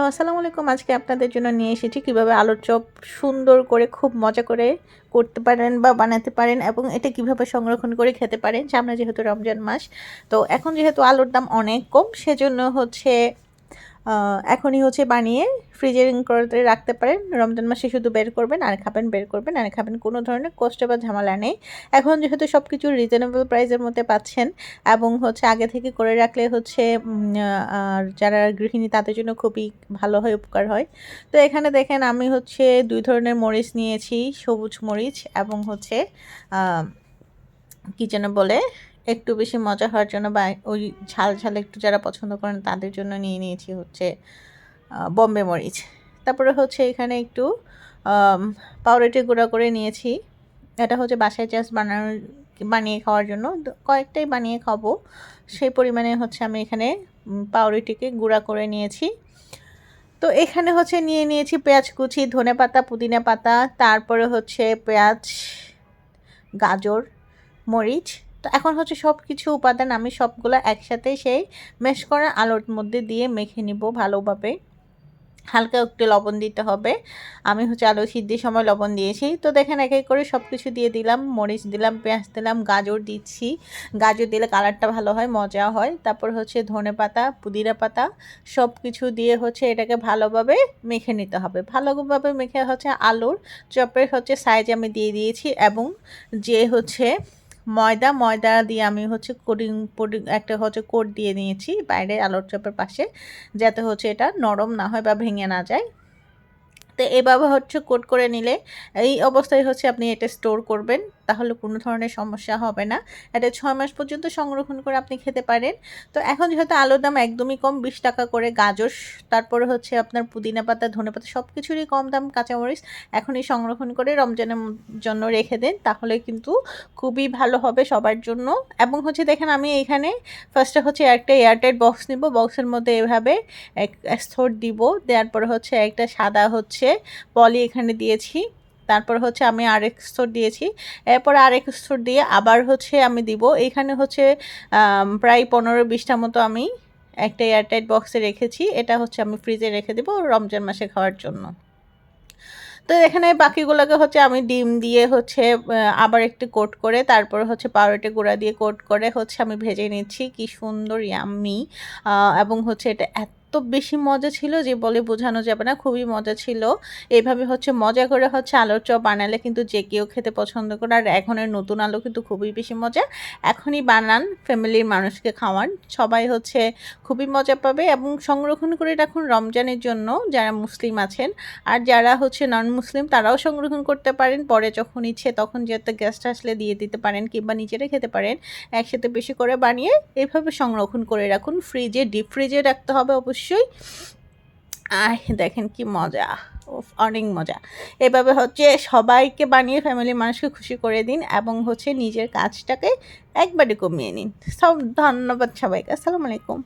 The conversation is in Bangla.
হ্যালো, আসসালামু আলাইকুম। আজকে আপনাদের জন্য নিয়ে এসেছি কীভাবে আলুর চপ সুন্দর করে, খুব মজা করে করতে পারেন বা বানাতে পারেন এবং এটা কীভাবে সংরক্ষণ করে খেতে পারেন। সামনে যেহেতু রমজান মাস, তো এখন যেহেতু আলুর দাম অনেক কম, সেজন্য হচ্ছে এখনই হচ্ছে বানিয়ে ফ্রিজে করে রাখতে পারেন। রমজান মাসে শুধু বের করবেন, আর খাবেন, বের করবেন, আর খাবেন কোনো ধরনের কষ্ট বা ঝামেলা নেই। এখন যেহেতু সব কিছু রিজনেবল প্রাইসের মধ্যে পাচ্ছেন এবং হচ্ছে আগে থেকে করে রাখলে হচ্ছে যারা গৃহিণী তাদের জন্য খুবই ভালো হয়, উপকার হয়। তো এখানে দেখেন আমি হচ্ছে দুই ধরনের মরিচ নিয়েছি, সবুজ মরিচ এবং হচ্ছে কি যেন বলে একটু বেশি মজা হওয়ার জন্য বা ওই ঝাল ঝাল একটু যারা পছন্দ করেন তাদের জন্য নিয়ে নিয়েছি হচ্ছে বম্বে মরিচ। তারপরে হচ্ছে এখানে একটু পাউরুটি গুঁড়া করে নিয়েছি। এটা হচ্ছে বাসায় জাস্ট বানানোর বানিয়ে খাওয়ার জন্য। কয়েকটাই বানিয়ে খাব। সেই পরিমাণে হচ্ছে আমি এখানে পাউরুটিকে গুঁড়া করে নিয়েছি। তো এখানে হচ্ছে নিয়ে নিয়েছি পেঁয়াজ কুচি, ধনে পাতা, পুদিনা পাতা, তারপরে হচ্ছে পেঁয়াজ, গাজর, মরিচ তো এখন হচ্ছে সব কিছু উপাদান আমি সবগুলো একসাথে সেই মেশ করা আলুর মধ্যে দিয়ে মেখে নিব ভালোভাবে। হালকা একটু লবণ দিতে হবে। আমি হচ্ছে আলু সিদ্ধির সময় লবণ দিয়েছি। তো দেখেন এক এক করে সব কিছু দিয়ে দিলাম। মরিচ দিলাম, পেঁয়াজ দিলাম, গাজর দিচ্ছি। গাজর দিলে কালারটা ভালো হয়, মজা হয়। তারপর হচ্ছে ধনে পাতা, পুদিনা পাতা সব কিছু দিয়ে হচ্ছে এটাকে ভালোভাবে মেখে নিতে হবে। ভালোভাবে মেখে হচ্ছে আলুর চপের হচ্ছে সাইজ আমি দিয়ে দিয়েছি এবং যে হচ্ছে ময়দা ময়দা দিয়ে আমি হচ্ছে কোডিং পুডিং একটা হচ্ছে কোট দিয়ে নিয়েছি বাইরে আলোর চপের পাশে, যাতে হচ্ছে এটা নরম না হয় বা ভেঙে না যায়। তো এভাবে হচ্ছে কোট করে নিলে এই অবস্থায় হচ্ছে আপনি এটা স্টোর করবেন। তাহলে কোনো ধরনের সমস্যা হবে না। এটা ছয় মাস পর্যন্ত সংরক্ষণ করে আপনি খেতে পারেন। তো এখন যেহেতু আলুর দাম একদমই কম, বিশ টাকা করে গাজর, তারপরে হচ্ছে আপনার পুদিনা পাতা, ধনে পাতা সব কিছুরই কম দাম, কাঁচামরিচ এখনই সংরক্ষণ করে রমজানের জন্য রেখে দেন, তাহলে কিন্তু খুবই ভালো হবে সবার জন্য। এবং হচ্ছে দেখেন আমি এখানে ফার্স্টে হচ্ছে একটা এয়ারটাইট বক্স নিব বক্সের মধ্যে এভাবে এক স্তর দিব, দেওয়ার পরে হচ্ছে একটা সাদা হচ্ছে পলি এখানে দিয়েছি। তারপর হচ্ছে আমি আরেক স্তর দিয়েছি। এরপর আরেক স্তর দিয়ে আবার হচ্ছে আমি দিব। এখানে হচ্ছে প্রায় পনেরো বিশটা মতো আমি একটা এয়ারটাইট বক্সে রেখেছি। এটা হচ্ছে আমি ফ্রিজে রেখে দেবো রমজান মাসে খাওয়ার জন্য। তো এখানে বাকিগুলোকে হচ্ছে আমি ডিম দিয়ে হচ্ছে আবার একটু কোট করে, তারপর হচ্ছে পাউরুটি গুঁড়া দিয়ে কোট করে হচ্ছে আমি ভেজে নিচ্ছি। কি সুন্দর ইয়াম্মি এবং হচ্ছে এটা এত বেশি মজা ছিল যে বলে বোঝানো যাবে না, খুবই মজা ছিল। এইভাবে হচ্ছে মজা করে হচ্ছে আলুর চপ বানালে কিন্তু যে কেউ খেতে পছন্দ করে। আর এখনের নতুন আলু কিন্তু খুবই বেশি মজা। এখনই বানান ফ্যামিলির মানুষকে খাওয়ান। সবাই হচ্ছে খুবই মজা পাবে এবং সংরক্ষণ করে রাখুন রমজানের জন্য যারা মুসলিম আছেন। আর যারা হচ্ছে নন মুসলিম তারাও সংরক্ষণ করতে পারেন। পরে যখন ইচ্ছে তখন যাতে গেস্ট আসলে দিয়ে দিতে পারেন কিংবা নিজেরা খেতে পারেন। একসাথে বেশি করে বানিয়ে এভাবে সংরক্ষণ করে রাখুন। ফ্রিজে ডিপ ফ্রিজে রাখতে হবে অবশ্যই। আহ, দেখেন কি মজা। অনেক মজা। এভাবে হচ্ছে সবাইকে বানিয়ে ফ্যামিলির মানুষকে খুশি করে দিন এবং হচ্ছে নিজের কাজটাকে একবারে কমিয়ে নিন। সব, ধন্যবাদ সবাইকে। আসসালামু আলাইকুম।